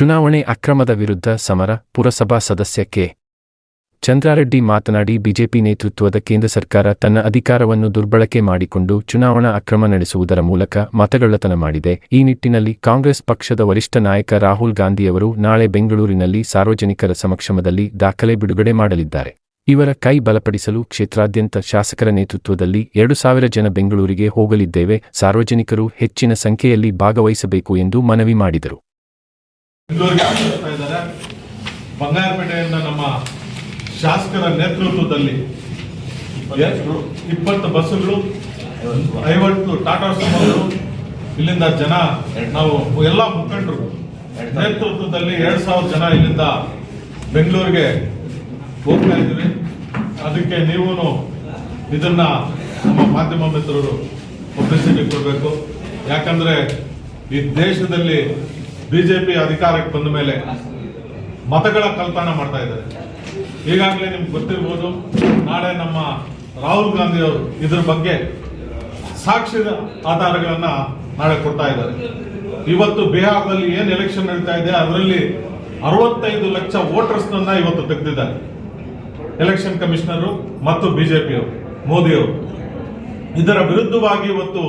ಚುನಾವಣೆ ಅಕ್ರಮದ ವಿರುದ್ಧ ಸಮರ, ಪುರಸಭಾ ಸದಸ್ಯ ಕೆ. ಚಂದ್ರಾರೆಡ್ಡಿ ಮಾತನಾಡಿ ಬಿಜೆಪಿ ನೇತೃತ್ವದ ಕೇಂದ್ರ ಸರ್ಕಾರ ತನ್ನ ಅಧಿಕಾರವನ್ನು ದುರ್ಬಳಕೆ ಮಾಡಿಕೊಂಡು ಚುನಾವಣಾ ಅಕ್ರಮ ನಡೆಸುವುದರ ಮೂಲಕ ಮತಗಳ್ಳತನ ಮಾಡಿದೆ. ಈ ನಿಟ್ಟಿನಲ್ಲಿ ಕಾಂಗ್ರೆಸ್ ಪಕ್ಷದ ವರಿಷ್ಠ ನಾಯಕ ರಾಹುಲ್ ಗಾಂಧಿಯವರು ನಾಳೆ ಬೆಂಗಳೂರಿನಲ್ಲಿ ಸಾರ್ವಜನಿಕರ ಸಮಕ್ಷಮದಲ್ಲಿ ದಾಖಲೆ ಬಿಡುಗಡೆ ಮಾಡಲಿದ್ದಾರೆ. ಇವರ ಕೈ ಬಲಪಡಿಸಲು ಕ್ಷೇತ್ರಾದ್ಯಂತ ಶಾಸಕರ ನೇತೃತ್ವದಲ್ಲಿ ಎರಡು ಸಾವಿರ ಜನ ಬೆಂಗಳೂರಿಗೆ ಹೋಗಲಿದ್ದೇವೆ. ಸಾರ್ವಜನಿಕರು ಹೆಚ್ಚಿನ ಸಂಖ್ಯೆಯಲ್ಲಿ ಭಾಗವಹಿಸಬೇಕು ಎಂದು ಮನವಿ ಮಾಡಿದರು. ಇದ್ದಾರೆ ಬಂಗಾರಪೇಟೆಯಿಂದ ನಮ್ಮ ಶಾಸಕರ ನೇತೃತ್ವದಲ್ಲಿ? ಇಪ್ಪತ್ತು ಬಸ್ಸುಗಳು, ಐವತ್ತು ಟಾಟಾ ಸುಮೋಗಳು ಇಲ್ಲಿಂದ ಜನ ನಾವು ಎಲ್ಲ ಮುಖಂಡರು ನೇತೃತ್ವದಲ್ಲಿ ಎರಡು ಸಾವಿರ ಜನ ಇಲ್ಲಿಂದ ಬೆಂಗಳೂರಿಗೆ ಹೋಗ್ತಾ ಇದ್ದೀವಿ ಅದಕ್ಕೆ ನೀವು ಇದನ್ನ ನಮ್ಮ ಮಾಧ್ಯಮ ಮಿತ್ರರು ಪಬ್ಲಿಸಿಟಿ ಕೊಡಬೇಕು ಯಾಕಂದ್ರೆ ಈ ದೇಶದಲ್ಲಿ ಬಿಜೆಪಿ ಅಧಿಕಾರಕ್ಕೆ ಬಂದ ಮೇಲೆ ಮತಗಳ ಕಲ್ತಾಣ ಮಾಡ್ತಾ ಇದ್ದಾರೆ. ಈಗಾಗಲೇ ನಿಮ್ಗೆ ಗೊತ್ತಿರ್ಬೋದು, ನಾಳೆ ನಮ್ಮ ರಾಹುಲ್ ಗಾಂಧಿ ಅವರು ಇದ್ರ ಬಗ್ಗೆ ಸಾಕ್ಷ್ಯದ ಆಧಾರಗಳನ್ನ ನಾಳೆ ಕೊಡ್ತಾ ಇದ್ದಾರೆ. ಇವತ್ತು ಬಿಹಾರದಲ್ಲಿ ಏನ್ ಎಲೆಕ್ಷನ್ ನಡೀತಾ ಇದೆ, ಅದರಲ್ಲಿ ಅರವತ್ತೈದು ಲಕ್ಷ ವೋಟರ್ಸ್ ಇವತ್ತು ತೆಗೆದಿದ್ದಾರೆ. ಎಲೆಕ್ಷನ್ ಕಮಿಷನರು ಮತ್ತು ಬಿಜೆಪಿಯವರು, ಮೋದಿಯವರು. ಇದರ ವಿರುದ್ಧವಾಗಿ ಇವತ್ತು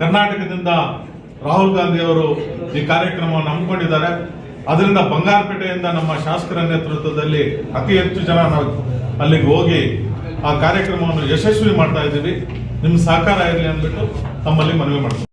ಕರ್ನಾಟಕದಿಂದ ರಾಹುಲ್ ಗಾಂಧಿ ಅವರು ಈ ಕಾರ್ಯಕ್ರಮವನ್ನು ಹಮ್ಮಿಕೊಂಡಿದ್ದಾರೆ. ಅದರಿಂದ ಬಂಗಾರಪೇಟೆಯಿಂದ ನಮ್ಮ ಶಾಸಕರ ನೇತೃತ್ವದಲ್ಲಿ ಅತಿ ಹೆಚ್ಚು ಜನ ನಾವು ಅಲ್ಲಿಗೆ ಹೋಗಿ ಆ ಕಾರ್ಯಕ್ರಮವನ್ನು ಯಶಸ್ವಿ ಮಾಡ್ತಾ ಇದ್ದೀವಿ. ನಿಮ್ಮ ಸಹಕಾರ ಇರಲಿ ಅಂದ್ಬಿಟ್ಟು ತಮ್ಮಲ್ಲಿ ಮನವಿ ಮಾಡ್ತೀವಿ